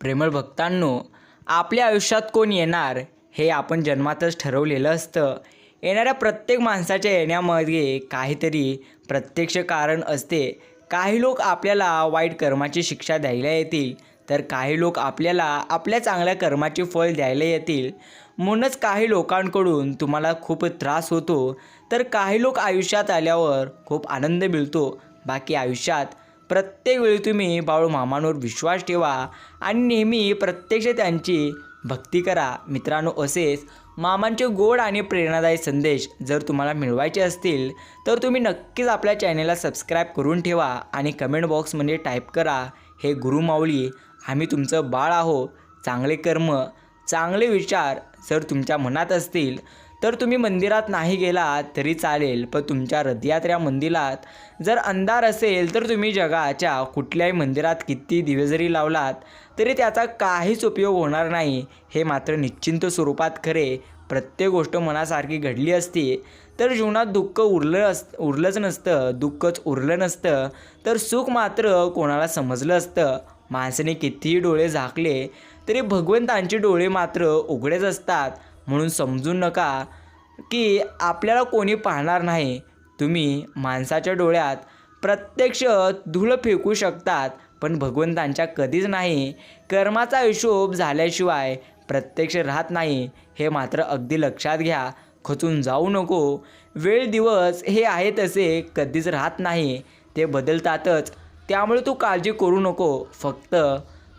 प्रेमळ भक्तांनो आपल्या आयुष्यात कोण येणार हे आपण जन्मातच ठरवलेलं असतं. येणाऱ्या प्रत्येक माणसाच्या येण्यामध्ये काहीतरी प्रत्यक्ष कारण असते. काही लोक आपल्याला वाईट कर्माची शिक्षा द्यायला येतील तर काही लोक आपल्याला आपल्या चांगल्या कर्माचे फळ द्यायला येतील. म्हणूनच काही लोकांकडून तुम्हाला खूप त्रास होतो तर काही लोक आयुष्यात आल्यावर खूप आनंद मिळतो. बाकी आयुष्यात प्रत्येक वेळी तुम्ही बाळू मामांवर विश्वास ठेवा आणि नेहमी प्रत्यक्ष त्यांची भक्ती करा. मित्रांनो असेच मामांचे गोड आणि प्रेरणादायी संदेश जर तुम्हाला मिळवायचे असतील तर तुम्ही नक्कीच आपल्या चॅनेलला सबस्क्राईब करून ठेवा आणि कमेंट बॉक्समध्ये टाईप करा हे गुरुमाऊली आम्ही तुमचं बाळ आहो चांगले कर्म चांगले विचार जर तुमच्या मनात असतील तर तुम्ही मंदिरात नाही गेलात तरी चालेल पण तुमच्या रथयात्रा मंदिरात जर अंधार असेल तर तुम्ही जगाच्या कुठल्याही मंदिरात किती दिवे जरी लावलात तरी त्याचा काहीच उपयोग होणार नाही. हे मात्र निश्चिंत स्वरूपात खरे. प्रत्येक गोष्ट मनासारखी घडली असती तर जीवनात दुःख उरलं अस उरलंच नसतं. दुःखच उरलं नसतं. तर सुख मात्र कोणाला समजलं असतं. माणसाने कितीही डोळे झाकले तरी भगवंतांचे डोळे मात्र उघडेच असतात. म्हणून समजू नका की आपल्याला कोणी पाहणार नाही. तुम्ही माणसाच्या डोळ्यात प्रत्यक्ष धूळ फेकू शकतात पण भगवंतांच्या कधीच नाही. कर्माचा हिशोब झाल्याशिवाय प्रत्यक्ष राहत नाही हे मात्र अगदी लक्षात घ्या. खचून जाऊ नको. वेळ दिवस हे आहे तसे कधीच राहत नाही. ते बदलतातच. त्यामुळे तू काळजी करू नको. फक्त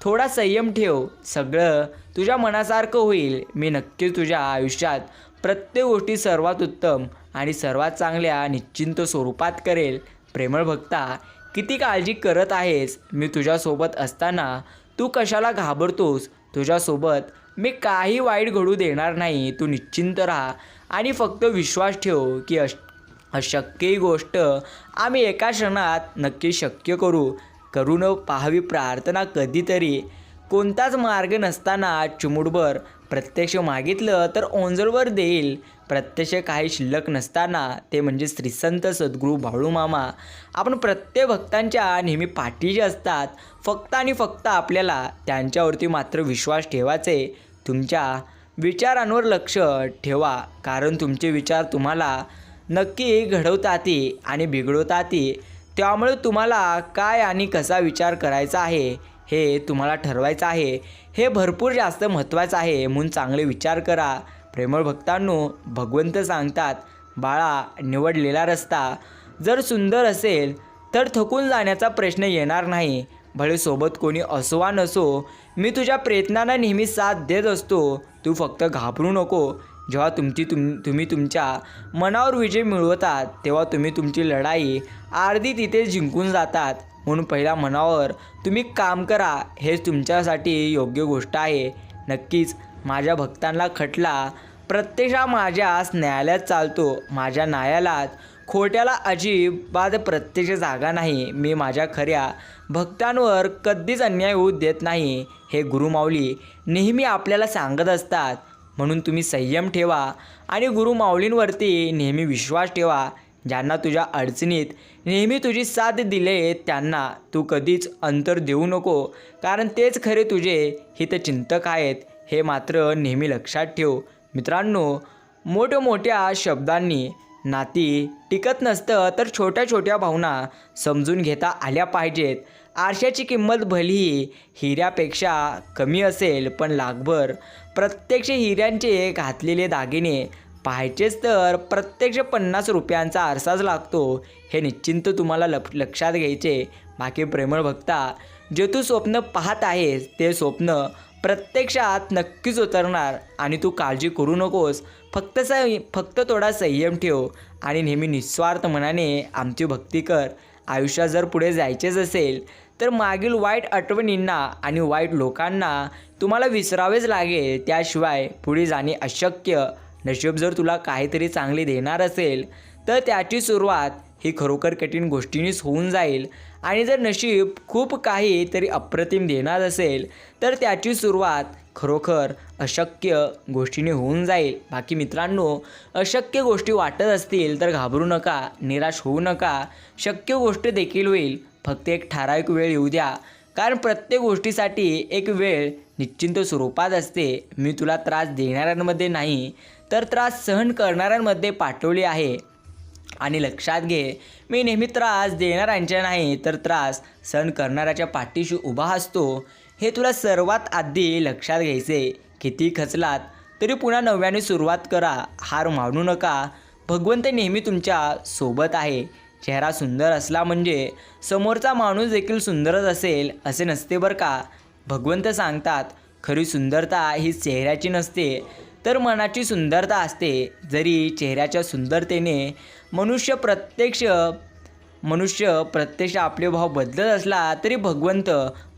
थोडा संयम ठेव. सगळं तुझ्या मनासारखं होईल. मी नक्कीच तुझ्या आयुष्यात प्रत्येक गोष्टी सर्वात उत्तम आणि सर्वात चांगल्या निश्चिंत स्वरूपात करेल. प्रेमळ भक्ता किती काळजी करत आहेस? मी तुझ्यासोबत असताना तू कशाला घाबरतोस? तुझ्यासोबत मी काही वाईट घडू देणार नाही. तू निश्चिंत राहा आणि फक्त विश्वास ठेव की अश अशक्य ही गोष्ट आम्ही एका क्षणात नक्की शक्य करू. करून पाहावी प्रार्थना कधीतरी. कोणताच मार्ग नसताना चिमुडभर प्रत्यक्ष मागितलं तर ओंजळवर देईल. प्रत्यक्ष काही शिल्लक नसताना ते म्हणजे श्रीसंत सद्गुरू बाळूमामा आपण प्रत्येक भक्तांच्या नेहमी पाठीशी असतात. फक्त आणि फक्त आपल्याला त्यांच्यावरती मात्र विश्वास ठेवायचे. तुमच्या विचारांवर लक्ष ठेवा. कारण तुमचे विचार तुम्हाला नक्की घडवताती आणि बिघडवताती. त्यामुळे तुम्हाला काय आणि कसा विचार करायचा आहे हे तुम्हाला ठरवायचं आहे. हे भरपूर जास्त महत्त्वाचं आहे म्हणून चांगले विचार करा. प्रेमळ भक्तांनो भगवंत सांगतात बाळा निवडलेला रस्ता जर सुंदर असेल तर थकून जाण्याचा प्रश्न येणार नाही. भले सोबत कोणी असो वा नसो मी तुझ्या प्रयत्नांना नेहमी साथ देत असतो. तू फक्त घाबरू नको. जेव्हा तुमची तुम तुम्ही तुमच्या मनावर विजय मिळवतात तेव्हा तुम्ही तुमची लढाई अर्धी तिथे जिंकून जातात. म्हणून पहिल्या मनावर तुम्ही काम करा हेच तुमच्यासाठी योग्य गोष्ट आहे. नक्कीच माझ्या भक्तांना खटला प्रत्यक्षा माझ्यास न्यायालयात चालतो. माझ्या न्यायालयात खोट्याला अजिबात प्रत्यक्ष जागा नाही. मी माझ्या खऱ्या भक्तांवर कधीच अन्याय होऊ देत नाही. हे गुरुमाऊली नेहमी आपल्याला सांगत असतात. म्हणून तुम्ही संयम ठेवा आणि गुरु माऊलींवरती नेहमी विश्वास ठेवा. ज्यांना तुझ्या अडचणीत नेहमी तुझी साथ दिले त्यांना तू कधीच अंतर देऊ नको. कारण तेच खरे तुझे हितचिंतक आहेत हे मात्र नेहमी लक्षात ठेव. मित्रांनो मोठमोठ्या शब्दांनी नाती टिकत नसतं तर छोट्या छोट्या भावना समजून घेता आल्या पाहिजेत. आरशाची किंमत भलीही हिऱ्यापेक्षा कमी असेल पण लाखभर प्रत्यक्ष हिऱ्यांचे घातलेले दागिने. पाहायचेच तर प्रत्यक्ष पन्नास रुपयांचा आरसाच लागतो. हे निश्चिंत तुम्हाला लप लक्षात घ्यायचे. बाकी प्रेमळ भक्ता जे तू स्वप्न पाहत आहेस ते स्वप्न प्रत्यक्षात नक्कीच उतरणार आणि तू काळजी करू नकोस. फक्त स फक्त थोडा संयम ठेव आणि नेहमी निस्वार्थ मनाने आमची भक्ती कर. आयुष्यात जर पुढे जायचेच असेल तर मागील वाईट आठवणींना आणि वाईट लोकांना तुम्हाला विसरावेच लागेल. त्याशिवाय पुढे जाणे अशक्य. नशीब जर तुला काहीतरी चांगले देणार असेल तर त्याची सुरुवात ही खरोखर कठीण गोष्टींनीच होऊन जाईल. आणि जर नशीब खूप काही तरी अप्रतिम देणार असेल तर त्याची सुरुवात खरोखर अशक्य गोष्टीने होऊन जाईल. बाकी मित्रांनो अशक्य गोष्टी वाटत असतील तर घाबरू नका निराश होऊ नका. शक्य गोष्ट देखील होईल. फक्त एक ठराविक वेळ येऊ द्या. कारण प्रत्येक गोष्टीसाठी एक वेळ निश्चिंत स्वरूपात असते. मी तुला त्रास देणाऱ्यांमध्ये नाही तर त्रास सहन करणाऱ्यांमध्ये पाठवले आहे. आणि लक्षात घे मी नेहमी त्रास देणाऱ्यांच्या नाही तर त्रास सहन करणाऱ्याच्या पाठीशी उभा असतो. हे तुला सर्वात आधी लक्षात घ्यायचे. किती खचलात तरी पुन्हा नव्याने सुरुवात करा. हार मानू नका. भगवंत नेहमी तुमच्यासोबत आहे. चेहरा सुंदर असला म्हणजे समोरचा माणूस देखील सुंदरच असेल असे नसते बरं का? भगवंत सांगतात खरी सुंदरता ही चेहऱ्याची नसते तर मनाची सुंदरता असते. जरी चेहऱ्याच्या सुंदरतेने मनुष्य प्रत्यक्ष मनुष्य प्रत्यक्ष आपले भाव बदलत असला तरी भगवंत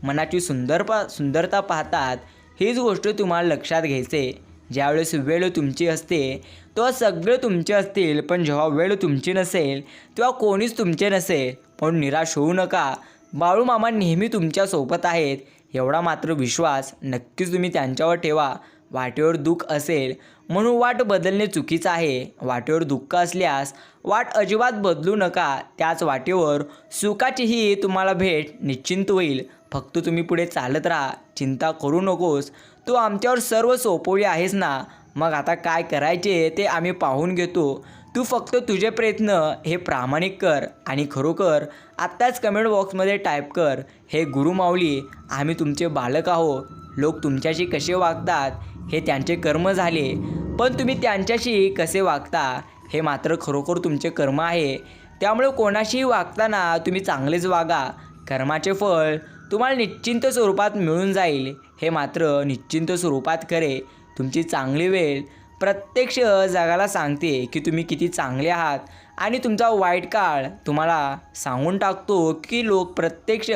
मनाची सुंदर पा सुंदरता पाहतात. हीच गोष्ट तुम्हाला लक्षात घ्यायचे. ज्यावेळेस वेळ तुमची असते तेव्हा सगळे तुमचे असतील पण जेव्हा वेळ तुमची नसेल तेव्हा कोणीच तुमचे नसेल. पण निराश होऊ नका. बाळूमामा नेहमी तुमच्यासोबत आहेत. एवढा मात्र विश्वास नक्कीच तुम्ही त्यांच्यावर ठेवा. वाटेवर दुःख असेल म्हणून वाट बदलणे चुकीचं आहे. वाटेवर दुःख असल्यास वाट अजिबात बदलू नका. त्याच वाटेवर सुखाचीही तुम्हाला भेट निश्चिंत होईल. फक्त तुम्ही पुढे चालत राहा. चिंता करू नकोस. तू आमच्यावर सर्व सोपवली आहेस ना? मग आता काय करायचे ते आम्ही पाहून घेतो. तू फक्त तुझे प्रयत्न हे प्रामाणिक कर आणि खरोखर आत्ताच कमेंट बॉक्समध्ये टाईप कर. हे गुरुमाऊली आम्ही तुमचे बालक आहो लोक तुमच्याशी कसे वागतात हे त्यांचे कर्म झाले. पण तुम्ही त्यांच्याशी कसे वागता? हे मात्र खरोखर तुमचे कर्म आहे. त्यामुळे कोणाशीही वागताना तुम्ही चांगलेच वागा. कर्माचे फळ तुम्हाला निश्चिंत स्वरूपात मिळून जाईल. हे मात्र निश्चिंत स्वरूपात करे. तुमची चांगली वेळ प्रत्यक्ष जगाला सांगते की तुम्ही किती चांगले आहात आणि तुमचा वाईट काळ तुम्हाला सांगून टाकतो की लोक प्रत्यक्ष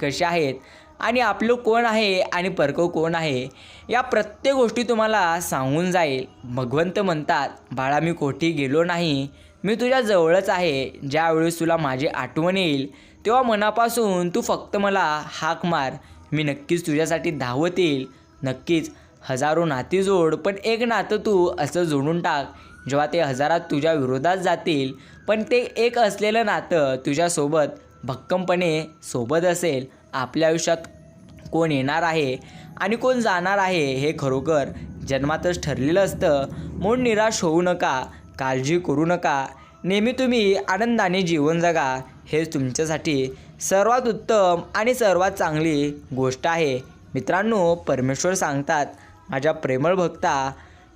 कसे आहेत. आणि आपलं कोण आहे आणि परकव कोण आहे या प्रत्येक गोष्टी तुम्हाला सांगून जाईल. भगवंत म्हणतात बाळा मी कोठी गेलो नाही? मी तुझ्या जवळच आहे. ज्यावेळेस तुला माझी आठवण येईल तेव्हा मनापासून तू फक्त मला हाक मार. मी नक्कीच तुझ्यासाठी धावत येईल. नक्कीच हजारो नाती जोड पण एक नातं तू असं जोडून टाक. जेव्हा ते हजारात तुझ्या विरोधात जातील पण ते एक असलेलं नातं तुझ्यासोबत भक्कमपणे सोबत असेल. आपल्या आयुष्यात कोण येणार आहे आणि कोण जाणार आहे हे खरोखर जन्मातच ठरलेलं असतं. म्हणून निराश होऊ नका काळजी करू नका. नेहमी तुम्ही आनंदाने जीवन जगा. हेच तुमच्यासाठी सर्वात उत्तम आणि सर्वात चांगली गोष्ट आहे. मित्रांनो परमेश्वर सांगतात माझ्या प्रेमळ भक्ता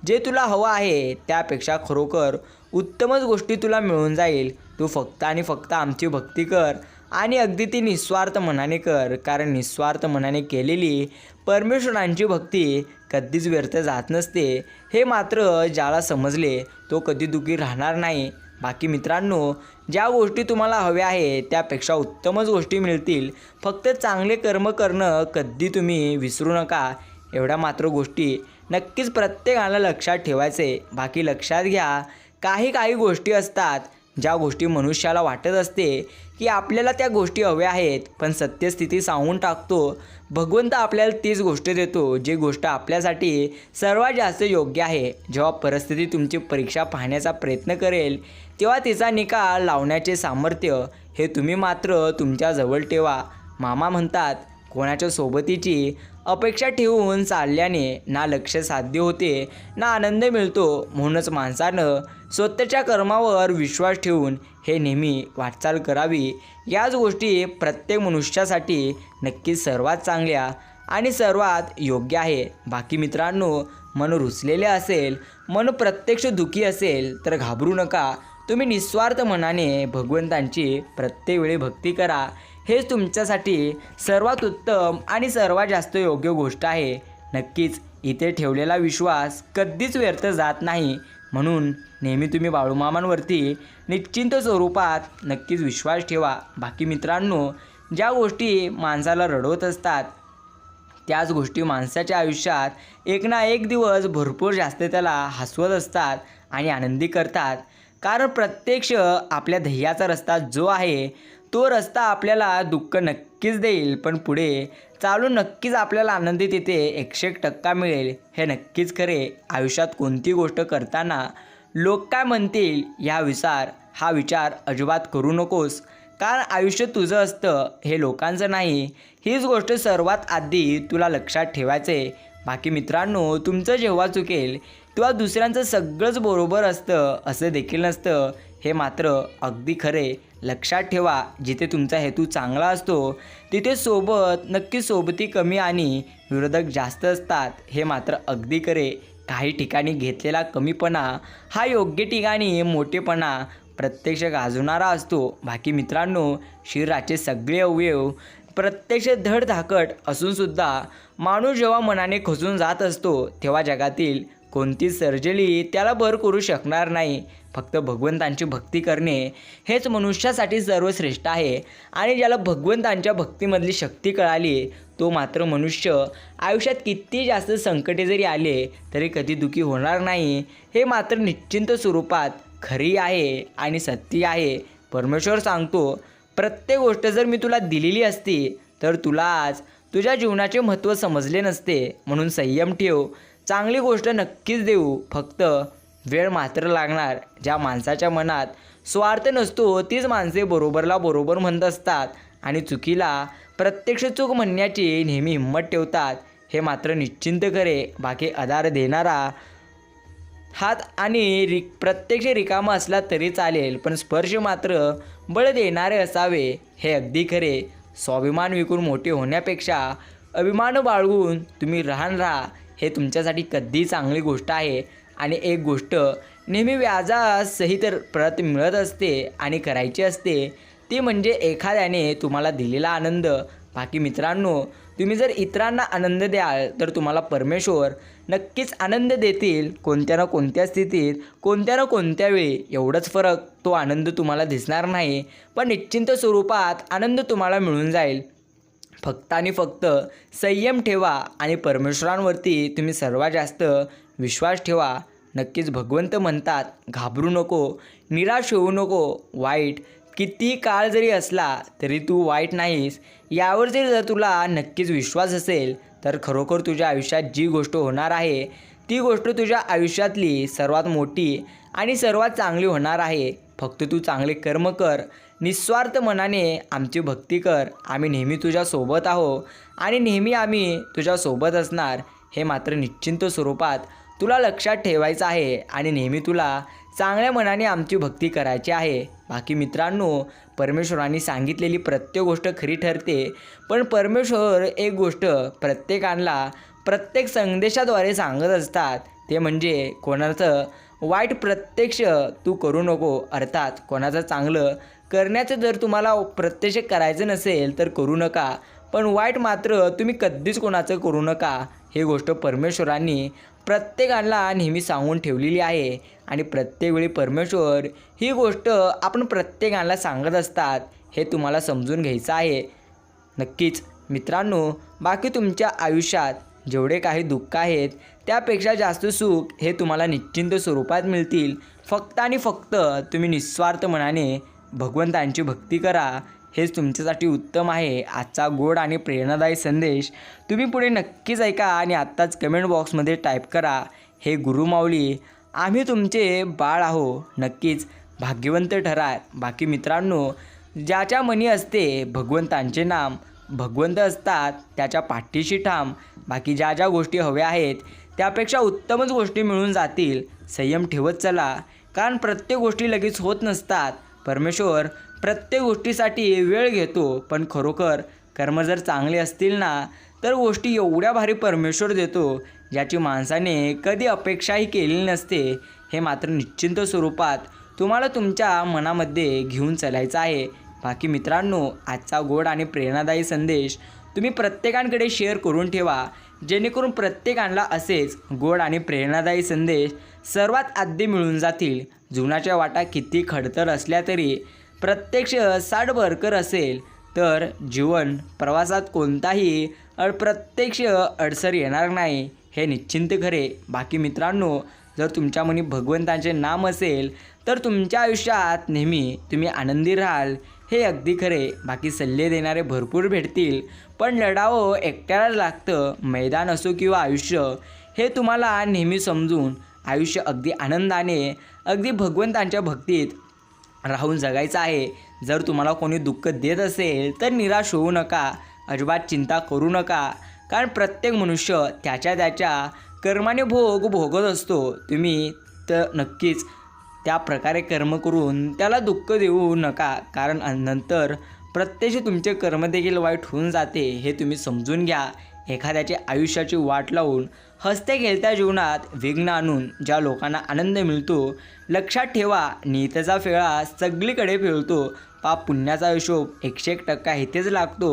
जे तुला हवं आहे त्यापेक्षा खरोखर उत्तमच गोष्टी तुला मिळून जाईल. तू फक्त आणि फक्त आमची भक्ती कर. आणि अगदी ती निस्वार्थ मनाने कर कारण निस्वार्थ मनाने केलेली परमेश्वरांची भक्ती कधीच व्यर्थ जात नसते. हे मात्र ज्याला समजले तो कधी दुखी राहणार नाही. बाकी मित्रांनो ज्या गोष्टी तुम्हाला हव्या आहे त्यापेक्षा उत्तमच गोष्टी मिळतील. फक्त चांगले कर्म करणं कधी तुम्ही विसरू नका. एवढ्या मात्र गोष्टी नक्कीच प्रत्येकाला लक्षात ठेवायचे. बाकी लक्षात घ्या काही काही गोष्टी असतात ज्या गोष्टी मनुष्याला वाटत असते की आपल्याला त्या गोष्टी हव्या आहेत पण सत्यस्थिती सांगून टाकतो. भगवंत आपल्याला तीच गोष्ट देतो जी गोष्ट आपल्यासाठी सर्वात जास्त योग्य आहे. जेव्हा परिस्थिती तुमची परीक्षा पाहण्याचा प्रयत्न करेल तेव्हा तिचा निकाल लावण्याचे सामर्थ्य हे तुम्ही मात्र तुमच्याजवळ ठेवा. मामा म्हणतात कोणाच्या सोबतीची अपेक्षा ठेवून चालल्याने ना लक्ष साध्य होते ना आनंद मिळतो म्हणूनच माणसानं स्वतःच्या कर्मावर विश्वास ठेवून हे नेहमी वाटचाल करावी. याच गोष्टी प्रत्येक मनुष्यासाठी नक्कीच सर्वात चांगल्या आणि सर्वात योग्य आहे. बाकी मित्रांनो मन रुचलेले असेल मन प्रत्यक्ष दुखी असेल तर घाबरू नका. तुम्ही निस्वार्थ मनाने भगवंतांची प्रत्येक वेळी भक्ती करा. हेच तुमच्यासाठी सर्वात उत्तम आणि सर्वात जास्त योग्य गोष्ट आहे. नक्कीच इथे ठेवलेला विश्वास कधीच व्यर्थ जात नाही. म्हणून नेहमी तुम्ही बाळूमामांवरती निश्चिंत स्वरूपात नक्कीच विश्वास ठेवा. बाकी मित्रांनो ज्या गोष्टी माणसाला रडवत असतात त्याच गोष्टी माणसाच्या आयुष्यात एक ना एक दिवस भरपूर जास्त त्याला हसवत असतात आणि आनंदी करतात. कारण प्रत्यक्ष आपल्या ध्येयाचा रस्ता जो आहे तो रस्ता आपल्याला दुःख नक्कीच देईल पण पुढे चालून नक्कीच आपल्याला आनंदी तिथे एकशे एक टक्का मिळेल. हे नक्कीच खरे. आयुष्यात कोणती गोष्ट करताना लोक काय म्हणतील ह्या विचार हा विचार अजिबात करू नकोस. कारण आयुष्य तुझं असतं हे लोकांचं नाही. हीच गोष्ट सर्वात आधी तुला लक्षात ठेवायचे. बाकी मित्रांनो तुमचं जेव्हा चुकेल तेव्हा दुसऱ्यांचं सगळंच बरोबर असतं असं देखील नसतं. हे मात्र अगदी खरे. लक्षात ठेवा जिथे तुमचा हेतू चांगला असतो तिथे सोबत नक्की सोबती कमी आणि विरोधक जास्त असतात. हे मात्र अगदी करे काही ठिकाणी घेतलेला कमीपणा हा योग्य ठिकाणी मोठेपणा प्रत्यक्ष गाजवणारा असतो. बाकी मित्रांनो शरीराचे सगळे अवयव प्रत्यक्ष धडधाकट असूनसुद्धा माणूस जेव्हा मनाने खचून जात असतो तेव्हा जगातील कोणती सर्जरी त्याला भर करू शकणार नाही. फक्त भगवंतांची भक्ती करणे हेच मनुष्यासाठी सर्वश्रेष्ठ आहे. आणि ज्याला भगवंतांच्या भक्तीमधली शक्ती कळाली तो मात्र मनुष्य. आयुष्यात किती जास्त संकटे जरी आले तरी कधी दुखी होणार नाही. हे मात्र निश्चिंत स्वरूपात खरी आहे आणि सत्य आहे. परमेश्वर सांगतो प्रत्येक गोष्ट जर मी तुला दिलेली असती तर तुला आज तुझ्या जीवनाचे महत्त्व समजले नसते. म्हणून संयम ठेव. चांगली गोष्ट नक्कीच देऊ. फक्त वेळ मात्र लागणार. ज्या माणसाच्या मनात स्वार्थ नसतो तीच माणसे बरोबरला बरोबर म्हणत असतात आणि चुकीला प्रत्यक्ष चूक म्हणण्याची नेहमी हिंमत ठेवतात हे मात्र निश्चिंत करे. बाकी आधार देणारा हात आणि रि प्रत्यक्ष रिकामा असला तरी चालेल पण स्पर्श मात्र बळ देणारे असावे हे अगदी खरे. स्वाभिमान विकून मोठे होण्यापेक्षा अभिमान बाळगून तुम्ही राहण राहा. हे तुमच्यासाठी कधी चांगली गोष्ट आहे. आणि एक गोष्ट नेहमी व्याजासहित परत मिळत असते आणि करायची असते. ती म्हणजे एखाद्याने तुम्हाला दिलेला आनंद. बाकी मित्रांनो तुम्ही जर इतरांना आनंद द्याल तर तुम्हाला परमेश्वर नक्कीच आनंद देतील. कोणत्या ना कोणत्या स्थितीत कोणत्या ना कोणत्या वेळी एवढंच फरक तो आनंद तुम्हाला दिसणार नाही. पण निश्चिंत स्वरूपात आनंद तुम्हाला मिळून जाईल. फक्त आणि फक्त संयम ठेवा आणि परमेश्वरांवरती तुम्ही सर्वात जास्त विश्वास ठेवा. नक्कीच भगवंत म्हणतात घाबरू नको निराश होऊ नको वाईट. किती काळ जरी असला तरी तू वाईट नाहीस. यावर जरी जर तुला नक्कीच विश्वास असेल तर खरोखर तुझ्या आयुष्यात जी गोष्ट होणार आहे ती गोष्ट तुझ्या आयुष्यातली सर्वात मोठी आणि सर्वात चांगली होणार आहे. फक्त तू चांगले कर्म कर निस्वार्थ मनाने आमची भक्ती कर. आम्ही नेहमी तुझ्यासोबत आहो. आणि नेहमी आम्ही तुझ्यासोबत असणार हे मात्र निश्चिंत स्वरूपात तुला लक्षात ठेवायचं आहे आणि नेहमी तुला चांगल्या मनाने आमची भक्ती करायची आहे. बाकी मित्रांनो परमेश्वरांनी सांगितलेली प्रत्येक गोष्ट खरी ठरते. पण परमेश्वर एक गोष्ट प्रत्येकाला प्रत्येक संदेशाद्वारे सांगत असतात. ते म्हणजे कोणाचं वाईट प्रत्यक्ष तू करू नको अर्थात कोणाचं चांगलं करण्याचं जर तुम्हाला प्रत्यक्ष करायचं नसेल तर करू नका. पण वाईट मात्र तुम्ही कधीच कोणाचं करू नका. हे गोष्ट परमेश्वरांनी प्रत्येकाला नेहमी सांगून ठेवलेली आहे. आणि प्रत्येक वेळी परमेश्वर ही गोष्ट आपण प्रत्येकाला सांगत असतात हे तुम्हाला समजून घ्यायचं आहे. नक्कीच मित्रांनो बाकी तुमच्या आयुष्यात जेवढे काही दुःख आहेत त्यापेक्षा जास्त सुख हे तुम्हाला निश्चिंत स्वरूपात मिळतील. फक्त आणि फक्त तुम्ही निस्वार्थ मनाने भगवंतांची भक्ती करा. हेच तुमच्यासाठी उत्तम आहे. आजचा गोड आणि प्रेरणादायी संदेश. तुम्ही पुढे नक्कीच ऐका आणि आत्ताच कमेंट बॉक्समध्ये टाईप करा. हे गुरुमाऊली आम्ही तुमचे बाळ आहो. नक्कीच भाग्यवंत ठरा बाकी मित्रांनो ज्याच्या मनी असते भगवंतांचे नाम भगवंत असतात त्याच्या पाठीशी ठाम. बाकी ज्या ज्या गोष्टी हव्या आहेत त्यापेक्षा उत्तमच गोष्टी मिळून जातील. संयम ठेवत चला. कारण प्रत्येक गोष्टी लगेच होत नसतात. परमेश्वर प्रत्येक गोष्टीसाठी वेळ घेतो पण खरोखर कर्म जर चांगले असतील ना तर गोष्टी एवढ्या भारी परमेश्वर देतो ज्याची माणसाने कधी अपेक्षाही केलेली नसते. हे मात्र निश्चिंत स्वरूपात तुम्हाला तुमच्या मनामध्ये घेऊन चालायचं आहे. बाकी मित्रांनो आजचा गोड आणि प्रेरणादायी संदेश तुम्ही प्रत्येकांकडे शेअर करून ठेवा. जेणेकरून प्रत्येकांना असेच गोड आणि प्रेरणादायी संदेश सर्वात आधी मिळून जातील. जीवनाच्या वाटा किती खडतर असल्या तरी प्रत्यक्ष साठ भरकर असेल तर जीवन प्रवासात कोणताही अप्रत्यक्ष अडसर येणार नाही हे निश्चिंत खरे. बाकी मित्रांनो जर तुमच्या मनी भगवंतांचे नाम असेल तर तुमच्या आयुष्यात नेहमी तुम्ही आनंदी राहाल हे अगदी खरे. बाकी सल्ले देणारे भरपूर भेटतील पण लढावं एकट्याला लागतं. मैदान असो किंवा आयुष्य हे तुम्हाला नेहमी समजून आयुष्य अगदी आनंदाने अगदी भगवंतांच्या भक्तीत राहून जगायचं आहे. जर तुम्हाला कोणी दुःख देत असेल तर निराश होऊ नका. अजिबात चिंता करू नका. कारण प्रत्येक मनुष्य त्याच्या त्याच्या कर्माने भोग भोगत असतो. तुम्ही तर नक्कीच त्या प्रकारे कर्म करून त्याला दुःख देऊ नका. कारण नंतर प्रत्यक्ष तुमचे कर्म देखील वाईट होऊन जाते हे तुम्ही समजून घ्या. एखाद्याचे आयुष्याची वाट लावून हसते खेळत्या जीवनात विघ्न आणून ज्या लोकांना आनंद मिळतो लक्षात ठेवा नीतीचा फेळा सगळीकडे फिरतो पाप पुण्याचा हिशोब एकशे एक टक्का इथेच लागतो.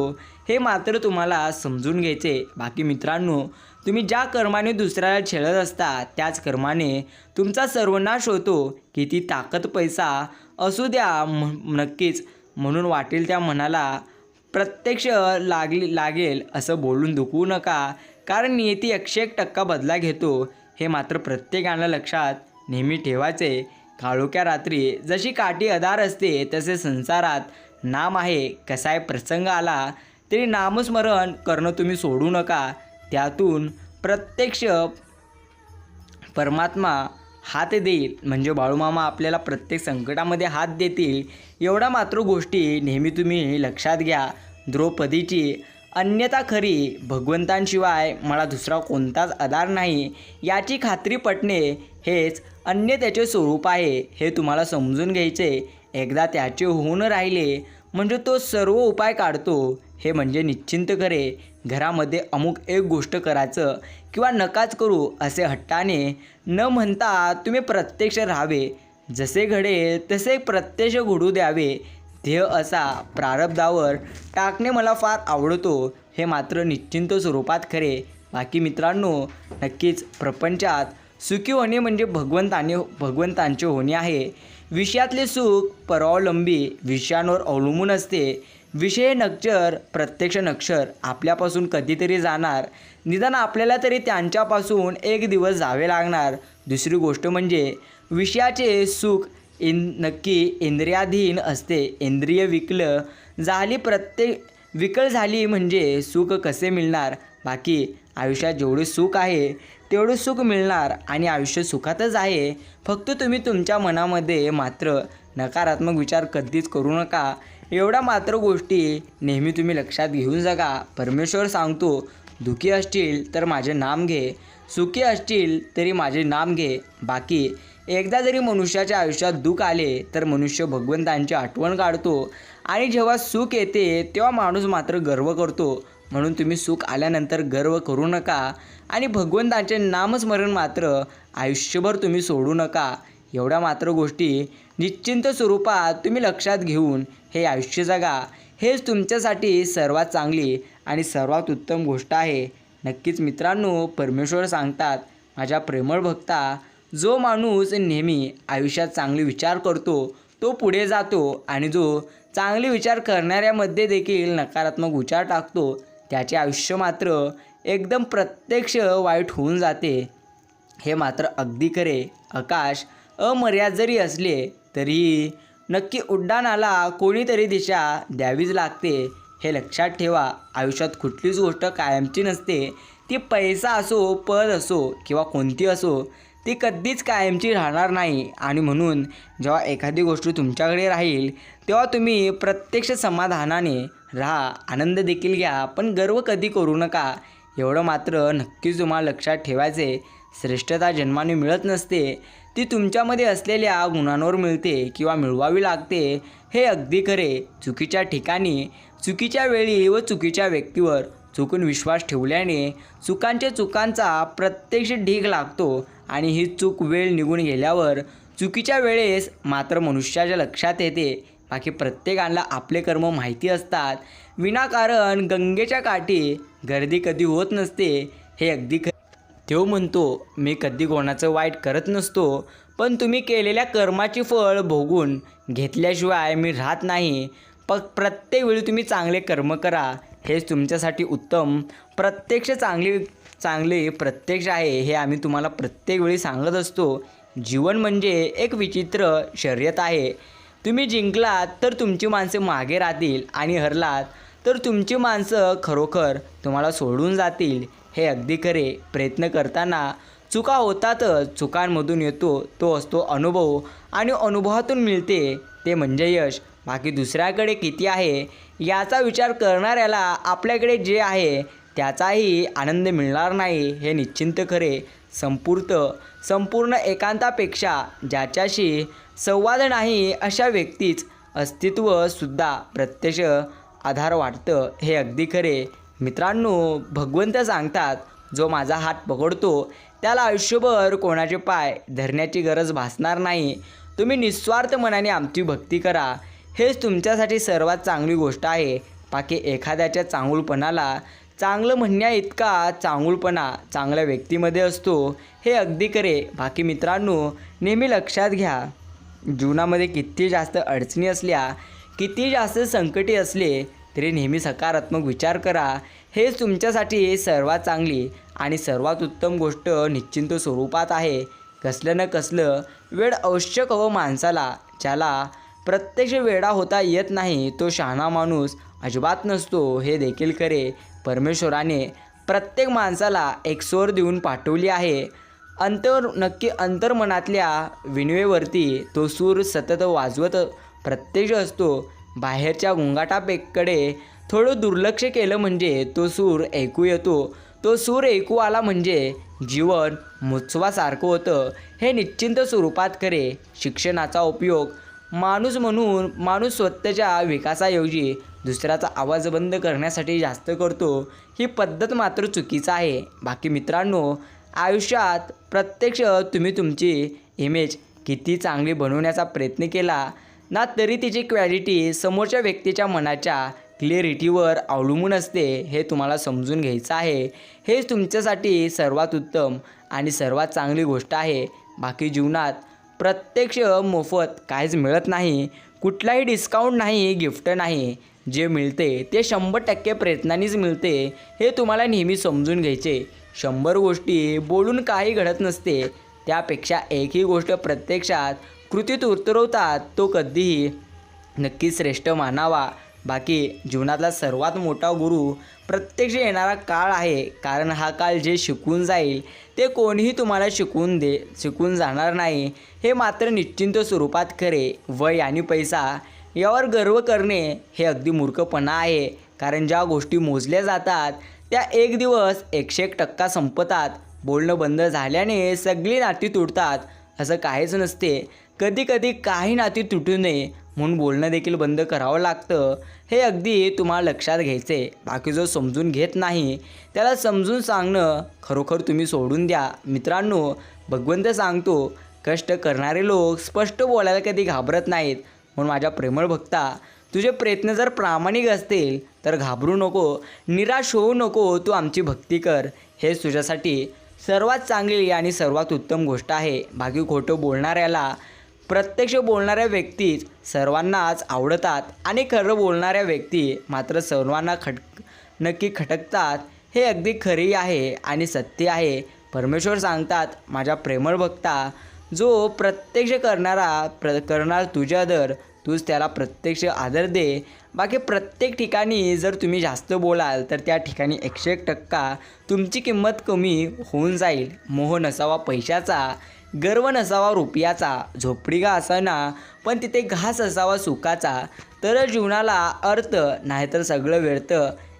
हे मात्र तुम्हाला समजून घ्यायचे. बाकी मित्रांनो तुम्ही ज्या कर्माने दुसऱ्याला छेळत असता त्याच कर्माने तुमचा सर्वनाश होतो. किती ताकद पैसा असू द्या म नक्कीच. म्हणून वाटेल त्या मनाला प्रत्यक्ष लागली लागेल असं बोलून दुखवू नका. कारण नियती एकशे एक टक्का बदला घेतो हे मात्र प्रत्येकाला लक्षात. नेहमी ठेवायचे काळोख्या रात्री जशी काठी अदार असते तसे संसारात नाम आहे कसाय प्रसंग आला तरी नामस्मरण करणं तुम्ही सोडू नका. त्यातून प्रत्यक्ष परमात्मा हात देईल. म्हणजे बाळूमामा आपल्याला प्रत्येक संकटामध्ये हात देतील. एवढा मात्र गोष्टी नेहमी तुम्ही लक्षात घ्या. द्रौपदीची अन्यथा खरी भगवंतांशिवाय मला दुसरा कोणताच आधार नाही. याची खात्री पटणे हेच अन्य त्याचे स्वरूप आहे हे तुम्हाला समजून घ्यायचे. एकदा त्याचे होऊन राहिले म्हणजे तो सर्व उपाय काढतो हे म्हणजे निश्चिंत करे. घरामध्ये अमुक एक गोष्ट करायचं किंवा नकाच करू असे हट्टाने न म्हणता तुम्ही प्रत्यक्ष राहावे. जसे घडेल तसे प्रत्यक्ष घडू द्यावे. ध्येय असा प्रारब्धावर टाकणे मला फार आवडतो हे मात्र निश्चिंत स्वरूपात खरे. बाकी मित्रांनो नक्कीच प्रपंचात सुखी होणे म्हणजे भगवंताने भगवंतांचे होणे आहे. विषयातले सुख परावलंबी विषयांवर अवलंबून असते. विषय नक्षर प्रत्यक्ष नक्षर आपल्यापासून कधीतरी जाणार. निदान आपल्याला तरी त्यांच्यापासून एक दिवस जावे लागणार. दुसरी गोष्ट म्हणजे विषयाचे सुख इन नक्की इंद्रियाधीन असते इंद्रिय विकल झाली प्रत्येक विकल झाली म्हणजे सुख कसे मिळणार? बाकी आयुष्यात जेवढे सुख आहे तेवढं सुख मिळणार आणि आयुष्य सुखातच आहे. फक्त तुम्ही तुमच्या मनामध्ये मात्र नकारात्मक विचार कधीच करू नका. एवढ्या मात्र गोष्टी नेहमी तुम्ही लक्षात घेऊन जगा. परमेश्वर सांगतो दुखी असतील तर माझे नाम घे. सुखी असतील तरी माझे नाम घे. बाकी एकदा जरी मनुष्याच्या आयुष्यात दुःख आले तर मनुष्य भगवंतांची आठवण काढतो. आणि जेव्हा सुख येते तेव्हा माणूस मात्र गर्व करतो. म्हणून तुम्ही सुख आल्यानंतर गर्व करू नका. आणि भगवंतांचे नामस्मरण मात्र आयुष्यभर तुम्ही सोडू नका. एवढ्या मात्र गोष्टी निश्चिंत स्वरूपात तुम्ही लक्षात घेऊन हे आयुष्य जगा. हेच तुमच्यासाठी सर्वात चांगली आणि सर्वात उत्तम गोष्ट आहे. नक्कीच मित्रांनो परमेश्वर सांगतात माझ्या प्रेमळ भक्ता जो माणूस नेहमी आयुष्यात चांगले विचार करतो तो पुढे जातो आणि जो चांगले विचार करणाऱ्यामध्ये देखील नकारात्मक विचार टाकतो त्याचे आयुष्य मात्र एकदम प्रत्यक्ष वाईट होऊन जाते. हे मात्र अगदी खरे. आकाश अमर्याद जरी असले तरी नक्की उड्डाणाला कोणीतरी दिशा द्यावीच लागते. हे लक्षात ठेवा आयुष्यात कुठलीच गोष्ट कायमची नसते. ती पैसा असो पद असो किंवा कोणती असो ती कधीच कायमची राहणार नाही. आणि म्हणून जेव्हा एखादी गोष्ट तुमच्याकडे राहील तेव्हा तुम्ही प्रत्यक्ष समाधानाने राहा आनंद देखील घ्या पण गर्व कधी करू नका. एवढं मात्र नक्कीच तुम्हाला लक्षात ठेवायचे. श्रेष्ठता जन्माने मिळत नसते. ती तुमच्यामध्ये असलेल्या गुणांवर मिळते किंवा मिळवावी लागते हे अगदी खरे. चुकीच्या ठिकाणी चुकीच्या वेळी व चुकीच्या व्यक्तीवर चुकून विश्वास ठेवल्याने चुकांच्या चुकांचा प्रत्यक्ष ढीग लागतो. आणि ही चूक वेळ निघून गेल्यावर चुकीच्या वेळेस मात्र मनुष्याच्या लक्षात येते. बाकी प्रत्येकाला आपले कर्म माहिती असतात. विनाकारण गंगेच्या काठी गर्दी कधी होत नसते हे अगदी ख देव म्हणतो मी कधी कोणाचं वाईट करत नसतो पण तुम्ही केलेल्या कर्माची फळ भोगून घेतल्याशिवाय मी राहत नाही. प प्रत्येक वेळी तुम्ही चांगले कर्म करा हेच तुमच्यासाठी उत्तम. प्रत्यक्ष चांगली चांगले प्रत्यक्ष आहे हे आम्ही तुम्हाला प्रत्येक वेळी सांगत असतो. जीवन म्हणजे एक विचित्र शर्यत आहे. तुम्ही जिंकलात तर तुमची माणसे मागे राहतील आणि हरलात तर तुमची माणसं खरोखर तुम्हाला सोडून जातील हे अगदी खरे. प्रयत्न करताना चुका होतातच चुकांमधून येतो तो असतो अनुभव आणि अनुभवातून मिळते ते म्हणजे यश. बाकी दुसऱ्याकडे किती आहे याचा विचार करणाऱ्याला आपल्याकडे जे आहे त्याचाही आनंद मिळणार नाही हे निश्चिंत खरे. संपूर्ण संपूर्ण एकांतापेक्षा ज्याच्याशी संवाद नाही अशा व्यक्तीच अस्तित्वसुद्धा प्रत्यक्ष आधार वाटतं हे अगदी खरे. मित्रांनो भगवंत सांगतात जो माझा हात पकडतो त्याला आयुष्यभर कोणाचे पाय धरण्याची गरज भासणार नाही. तुम्ही निस्वार्थ मनाने आमची भक्ती करा. हेच तुमच्यासाठी सर्वात चांगली गोष्ट आहे. बाकी एखाद्याच्या चांगुलपणाला चांगलं म्हणण्या इतका चांगुलपणा चांगल्या व्यक्तीमध्ये असतो हे अगदी खरे. बाकी मित्रांनो नेहमी लक्षात घ्या जीवनामध्ये किती जास्त अडचणी असल्या किती जास्त संकटे असले तरी नेहमी सकारात्मक विचार करा. हेच तुमच्यासाठी सर्वात चांगली आणि सर्वात उत्तम गोष्ट निश्चिंत स्वरूपात आहे. कसलं न कसलं वेळ आवश्यक हवं माणसाला ज्याला प्रत्यक्ष वेडा होता येत नाही तो शहाणा माणूस अजिबात नसतो हे देखील खरे. परमेश्वराने प्रत्येक माणसाला एक स्वर देऊन पाठवली आहे. अंतर नक्की अंतर्मनातल्या विणवेवरती तो सूर सतत वाजवत प्रत्यक्ष असतो. बाहेरच्या गुंगाटापेकडे थोडं दुर्लक्ष केलं म्हणजे तो सूर ऐकू येतो. तो सूर ऐकू आला म्हणजे जीवन मोत्सवासारखं होतं. हे निश्चिंत स्वरूपात खरे शिक्षणाचा उपयोग माणूस म्हणून माणूस स्वतःच्या विकासाऐवजी दुसऱ्याचा आवाज बंद करण्यासाठी जास्त करतो ही पद्धत मात्र चुकीचं आहे. बाकी मित्रांनो आयुष्यात प्रत्यक्ष तुम्ही तुमची इमेज किती चांगली बनवण्याचा प्रयत्न केला ना तरी तिची क्वॅलिटी समोरच्या व्यक्तीच्या मनाच्या क्लिअरिटीवर अवलंबून असते हे तुम्हाला समजून घ्यायचं आहे. हेच तुमच्यासाठी सर्वात उत्तम आणि सर्वात चांगली गोष्ट आहे. बाकी जीवनात प्रत्यक्ष मोफत काहीच मिळत नाही कुठलाही डिस्काउंट नाही गिफ्ट नाही. जे मिळते ते शंभर टक्के प्रयत्नांनीच मिळते हे तुम्हाला नेहमी समजून घ्यायचे. शंभर गोष्टी बोलून काही घडत नसते त्यापेक्षा एकही गोष्ट प्रत्यक्षात कृतीत उतरवतात तो कधीही नक्की श्रेष्ठ मानावा. बाकी जीवनातला सर्वात मोठा गुरु प्रत्यक्ष येणारा काळ आहे कारण हा काळ जे शिकून जाईल ते कोणीही तुम्हाला शिकून दे शिकून जाणार नाही. हे मात्र निश्चिंत स्वरूपात खरे. वय आणि पैसा यावर गर्व करणे हे अगदी मूर्खपणा आहे कारण ज्या गोष्टी मोजल्या जातात त्या एक दिवस एकशे एक टक्का संपतात. बोलणं बंद झाल्याने सगळी नाती तुटतात. असं काहीच नसते. कधी कधी काही नाती तुटू नये म्हणून बोलणं देखील बंद करावं लागतं. हे अगदी तुम्हाला लक्षात घ्यायचे बाकी जो समजून घेत नाही त्याला समजून सांगणं खरोखर तुम्ही सोडून द्या. मित्रांनो भगवंत सांगतो कष्ट करणारे लोक स्पष्ट बोलायला कधी घाबरत नाहीत. म्हणून माझ्या प्रेमळ भक्ता तुझे प्रयत्न जर प्रामाणिक असतील तर घाबरू नको निराश होऊ नको तू आमची भक्ती कर. हेच तुझ्यासाठी सर्वात चांगली आणि सर्वात उत्तम गोष्ट आहे. बाकी खोटं बोलणाऱ्याला प्रत्यक्ष बोलणाऱ्या व्यक्तीच सर्वांनाच आवडतात आणि खरं बोलणाऱ्या व्यक्ती मात्र सर्वांना खट नक्की खटकतात हे अगदी खरी आहे आणि सत्य आहे. परमेश्वर सांगतात माझ्या प्रेमळ भक्ता जो प्रत्यक्ष करणारा प्र करणार तुझ्या दर तूच त्याला प्रत्यक्ष आदर दे. बाकी प्रत्येक ठिकाणी जर तुम्ही जास्त बोलाल तर त्या ठिकाणी एकशे एक टक्का तुमची किंमत कमी होऊन जाईल. मोह नसावा पैशाचा. गर्व नसावा रुपयाचा झोपडीगा असाना पण तिथे घास असावा सुखाचा. तर जीवनाला अर्थ नाहीतर सगळं व्यर्थ.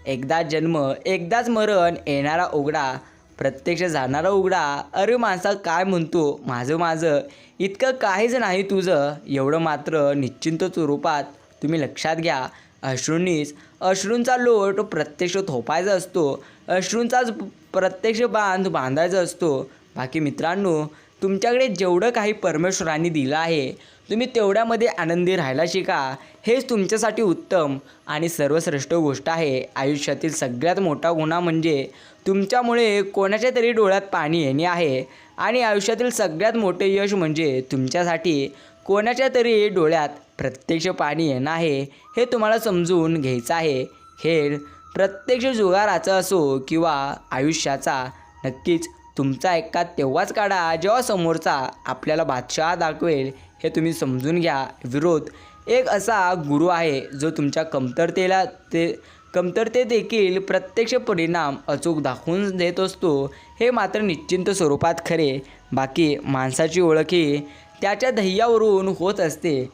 एकदा जन्म एकदाच मरण येणारा उघडा. प्रत्यक्ष जाणारा उघडा. अरे माणसा काय म्हणतो? माझं माझं. इतकं काहीच नाही तुझं. एवढं मात्र निश्चिंत स्वरूपात तुम्ही लक्षात घ्या. अश्रूंनीच अश्रूंचा लोट प्रत्यक्ष थोपायचा असतो. अश्रूंचाच प्रत्यक्ष बांध बांधायचा असतो. बाकी मित्रांनो तुमच्याकडे जेवढं काही परमेश्वरांनी दिलं आहे तुम्ही तेवढ्यामध्ये आनंदी राहायला शिका. हेच तुमच्यासाठी उत्तम आणि सर्वश्रेष्ठ गोष्ट आहे. आयुष्यातील सगळ्यात मोठा गुन्हा म्हणजे तुमच्यामुळे कोणाच्या तरी डोळ्यात पाणी येणे आहे आणि आयुष्यातील सगळ्यात मोठे यश म्हणजे तुमच्यासाठी कोणाच्या तरी डोळ्यात प्रत्यक्ष पाणी येणं आहे हे तुम्हाला समजून घ्यायचं आहे. खेळ प्रत्यक्ष जुगाराचा असो किंवा आयुष्याचा नक्कीच तुमचा एका तेव्हाच काढा जेव्हा समोरचा आपल्याला बादशाह दाखवेल हे तुम्ही समजून घ्या. विरोध एक असा गुरु आहे जो तुमच्या कमतरतेला ते कमतरते देखील प्रत्यक्ष परिणाम अचूक दाखवून देत असतो हे मात्र निश्चिंत स्वरूपात खरे. बाकी माणसाची ओळख ही त्याच्या ध्येयावरून होत असते.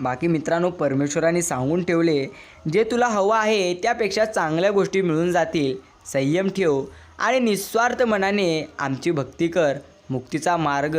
बाकी मित्रांनो परमेश्वराने सांगून ठेवले जे तुला हवं आहे त्यापेक्षा चांगल्या गोष्टी मिळून जातील. संयम ठेव. आणि निस्वार्थ मनाने आमची भक्ती कर मुक्तीचा मार्ग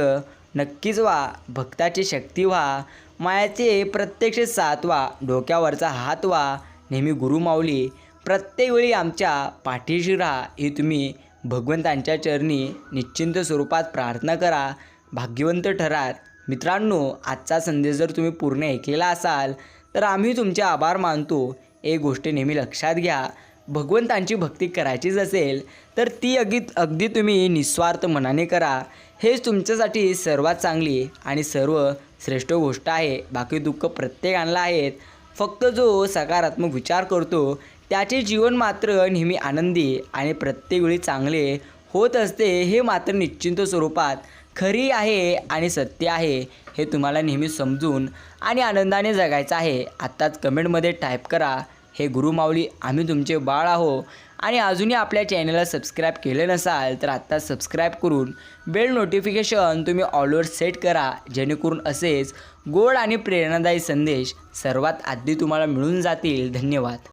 नक्कीच व्हा भक्ताची शक्ती व्हा मायाचे प्रत्यक्ष साथ व्हा डोक्यावरचा हात व्हा. नेहमी गुरुमाऊली प्रत्येक वेळी आमच्या पाठीशी राहा. ही तुम्ही भगवंतांच्या चरणी निश्चिंत स्वरूपात प्रार्थना करा. भाग्यवंत ठराल मित्रांनो आजचा संदेश जर तुम्ही पूर्ण ऐकलेला असाल तर आम्ही तुमचे आभार मानतो. एक गोष्ट नेहमी लक्षात घ्या. भगवंतांची भक्ती करायचीच असेल तर ती अगदी अगदी तुम्ही निस्वार्थ मनाने करा. हेच तुमच्यासाठी सर्वात चांगली आणि सर्व श्रेष्ठ गोष्ट आहे. बाकी दुःख प्रत्येकाला आहेत. फक्त जो सकारात्मक विचार करतो त्याचे जीवन मात्र नेहमी आनंदी आणि प्रत्येक वेळी चांगले होत असते हे मात्र निश्चिंत स्वरूपात खरी आहे आणि सत्य आहे हे तुम्हाला नेहमी समजून आणि आनंदाने जगायचं आहे. आत्ताच कमेंटमध्ये टाईप करा. हे गुरुमाऊली आम्ही तुमचे बाळ आहो. आणि अजूनही आपल्या चॅनलला सबस्क्राईब केले नसाल तर आत्ता सबस्क्राईब करून बेल नोटिफिकेशन तुम्ही ऑलवर सेट करा. जेणेकरून असेच गोड आणि प्रेरणादायी संदेश सर्वात आधी तुम्हाला मिळून जातील. धन्यवाद.